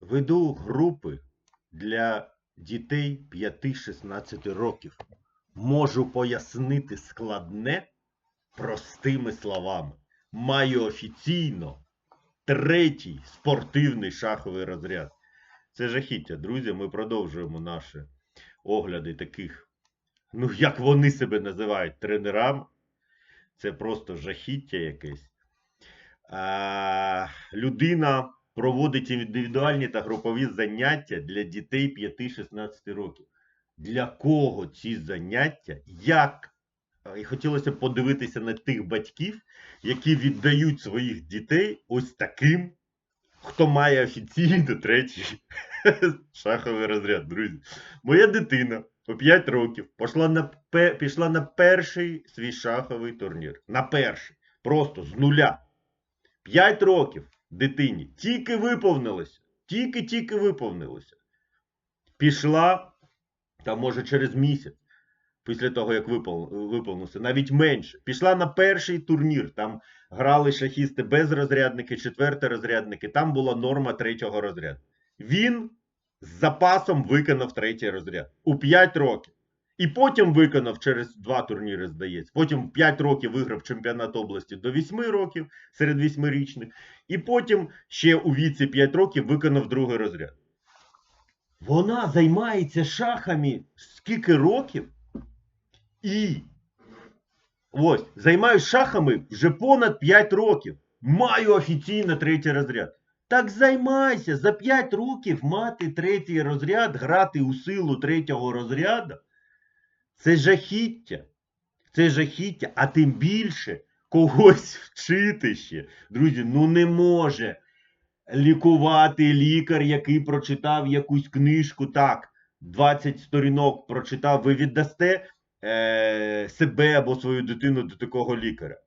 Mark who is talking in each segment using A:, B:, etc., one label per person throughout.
A: Веду групи для дітей 5-16 років. Можу пояснити складне простими словами. Маю офіційно третій спортивний шаховий розряд. Це жахіття, друзі. Ми продовжуємо наші огляди таких, ну як вони себе називають, тренерами. Це просто жахіття якесь. А, людина проводить індивідуальні та групові заняття для дітей 5-16 років. Для кого ці заняття? Як? І хотілося б подивитися на тих батьків, які віддають своїх дітей ось таким, хто має офіційно третій шаховий розряд, друзі. Моя дитина по 5 років пішла на, пішла на перший свій шаховий турнір. На перший. Просто з нуля. 5 років дитині тільки виповнилося. Тільки-тільки виповнилося. Пішла, та може через місяць, після того, як випов- виповнився, навіть менше. Пішла на перший турнір. Там грали шахісти безрозрядники, четверторозрядники. Там була норма третього розряду. Він з запасом виконав третій розряд у 5 років. І потім виконав через два турніри, здається. Потім 5 років виграв чемпіонат області до 8 років серед восьмирічних. І потім ще у віці 5 років виконав другий розряд. Вона займається шахами скільки років? І ось, займаюсь шахами вже понад 5 років. Маю офіційно третій розряд. Так займайся за 5 років мати третій розряд, грати у силу третього розряду. Це жахіття. Це жахіття, а тим більше когось вчити ще. Друзі, ну не може лікувати лікар, який прочитав якусь книжку. Так, 20 сторінок прочитав. Ви віддасте е, себе або свою дитину до такого лікаря.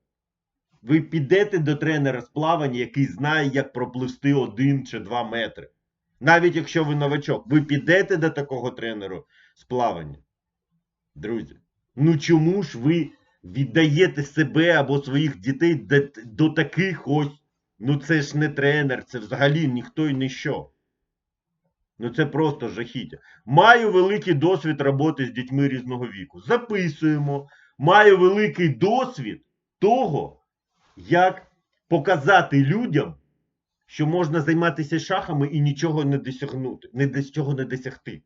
A: Ви підете до тренера з плавання, який знає, як пропливсти один чи два метри. Навіть якщо ви новачок, ви підете до такого тренеру з плавання. Друзі, ну чому ж ви віддаєте себе або своїх дітей до, до таких ось? Ну це ж не тренер, це взагалі ніхто і ніщо. Ну це просто жахіття. Маю великий досвід роботи з дітьми різного віку. Записуємо. Маю великий досвід того, як показати людям, що можна займатися шахами і нічого не досягнути, не до чого не досягти.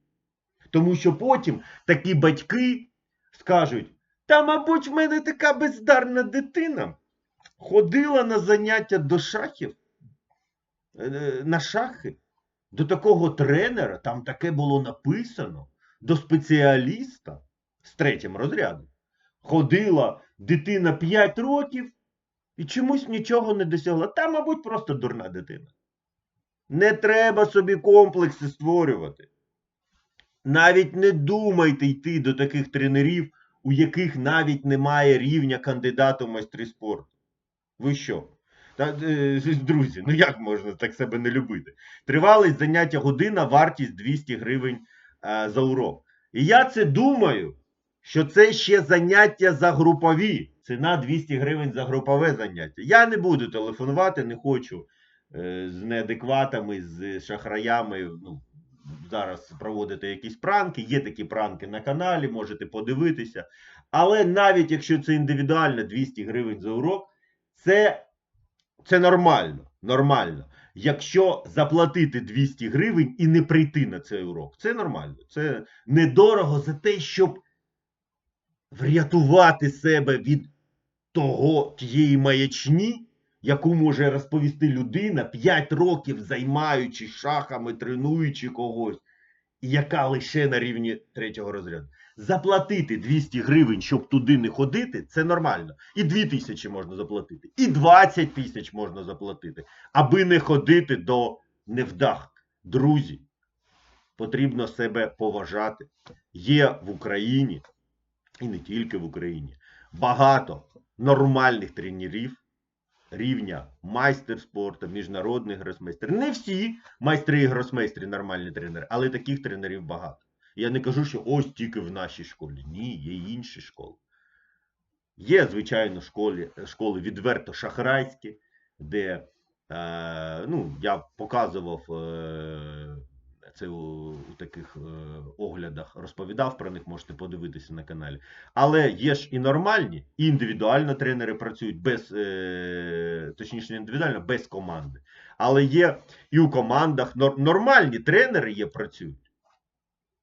A: Тому що потім такі батьки скажуть: та, мабуть, в мене така бездарна дитина ходила на заняття до шахів, е, на шахи, до такого тренера, там таке було написано, до спеціаліста з третім розрядом. Ходила дитина 5 років і чомусь нічого не досягла. Та, мабуть, просто дурна дитина. Не треба собі комплекси створювати. Навіть не думайте йти до таких тренерів, у яких навіть немає рівня кандидата в майстри спорту. Ви що? Та, е, друзі, ну як можна так себе не любити? Тривалість заняття година, вартість 200 гривень е, за урок. І я це думаю, що це ще заняття за групові. Ціна 200 гривень за групове заняття. Я не буду телефонувати, не хочу е, з неадекватами, з шахраями. Ну, зараз проводити якісь пранки. Є такі пранки на каналі, можете подивитися. Але навіть якщо це індивідуально 200 гривень за урок, це, це нормально. Нормально. Якщо заплатити 200 гривень і не прийти на цей урок, це нормально. Це недорого за те, щоб врятувати себе від того тієї маячні, яку може розповісти людина 5 років займаючи шахами, тренуючи когось, і яка лише на рівні третього розряду. Заплатити 200 гривень, щоб туди не ходити, це нормально. І 2 тисячі можна заплатити, і 20 тисяч можна заплатити, аби не ходити до невдах. Друзі, потрібно себе поважати. Є в Україні, і не тільки в Україні, багато нормальних тренерів рівня майстер спорту, міжнародний гросмейстер. Не всі майстри і гросмейстри нормальні тренери, але таких тренерів багато. Я не кажу, що ось тільки в нашій школі. Ні, є інші школи. Є, звичайно, школи, школи відверто шахрайські, де Е, ну, я показував е, це у, у таких е, оглядах, розповідав про них, можете подивитися на каналі. Але є ж і нормальні, і індивідуально тренери працюють без, е, точніше, індивідуально, без команди. Але є і у командах нор- нормальні тренери є працюють.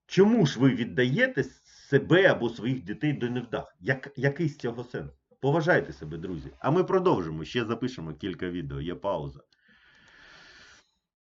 A: Чому ж ви віддаєте себе або своїх дітей до невдах? Як, який з цього сенс? Поважайте себе, друзі. А ми продовжимо. Ще запишемо кілька відео. Є пауза.